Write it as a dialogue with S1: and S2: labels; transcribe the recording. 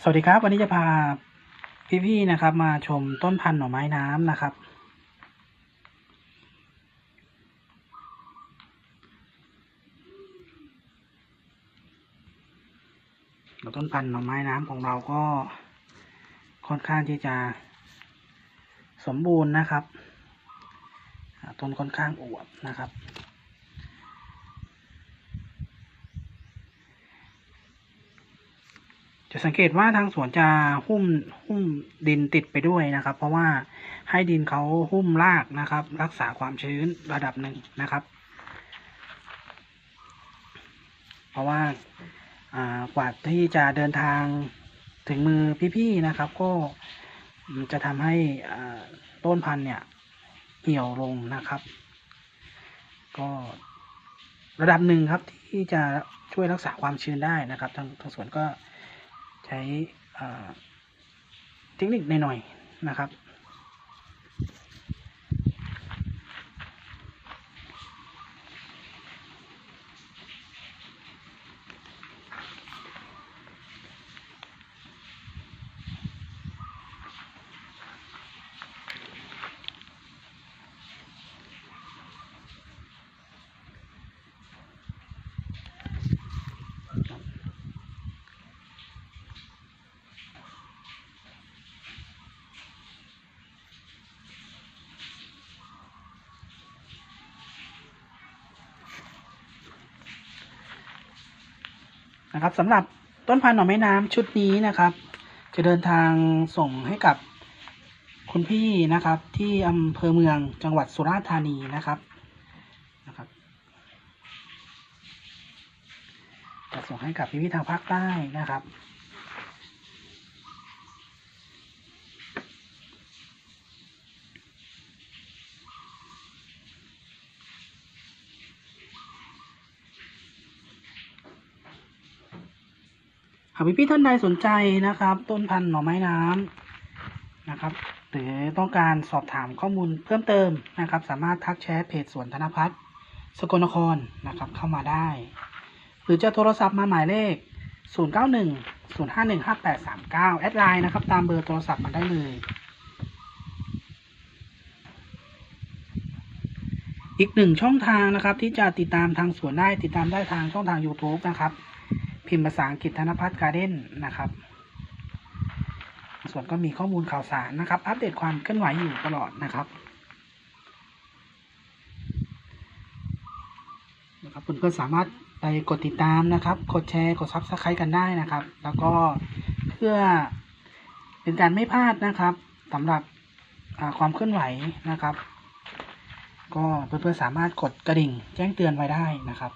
S1: สวัสดีครับ วันนี้จะพาพี่ๆนะครับ มาชมต้นพันธุ์หน่อไม้น้ำนะครับ ต้นพันธุ์หน่อไม้น้ำของเราก็ค่อนข้างที่จะสมบูรณ์นะครับ ต้นค่อนข้างอวบนะครับ จะสังเกตว่าทางสวนจะหุ้มหุ้มดินติดไปด้วยนะครับ เพราะว่าให้ดินเขาหุ้มรากนะครับ รักษาความชื้นระดับหนึ่งนะครับ เพราะว่ากว่าที่จะเดินทางถึงมือพี่ๆนะครับ ก็จะทำให้ต้นพันธุ์เนี่ยเหี่ยวลงนะครับ ก็ระดับหนึ่งครับที่จะช่วยรักษาความชื้นได้นะครับทางทางสวนก็ ใช้เทคนิคหน่อยๆนะครับ นะครับสำหรับต้นพันธุ์หน่อไม้น้ำชุดนี้นะครับ จะเดินทางส่งให้กับคุณพี่นะครับ ที่อำเภอเมืองจังหวัดสุราษฎร์ธานีนะครับนะครับจะส่งให้กับพี่ๆทางภาคใต้นะครับ หากพี่ๆท่านใดสนใจนะครับ ต้นพันธุ์หน่อไม้น้ำนะครับหรือต้องการสอบถามข้อมูลเพิ่มเติมนะครับ สามารถทักแชทเพจสวนธนพัฒน์สกลนครนะครับเข้ามาได้ หรือจะโทรศัพท์มาหมายเลข 091 051 5839 แอดไลน์นะครับ ตามเบอร์โทรศัพท์มาได้เลย อีกหนึ่งช่องทางนะครับที่จะติดตามทางสวนได้ติดตามได้ทางช่องทาง YouTube นะครับ พิมพ์ภาษาอังกฤษธนพัฒน์การ์เด้นนะครับ ส่วนก็มีข้อมูลข่าวสารนะครับ อัปเดตความเคลื่อนไหวอยู่ตลอดนะครับนะครับเพื่อนๆสามารถไปกดติดตามนะครับ กดแชร์ กดซับสไครต์กันได้นะครับ แล้วก็เพื่อเป็นการไม่พลาดนะครับสำหรับความเคลื่อนไหวนะครับ ก็เพื่อนๆสามารถกดกระดิ่งแจ้งเตือนไว้ได้นะครับ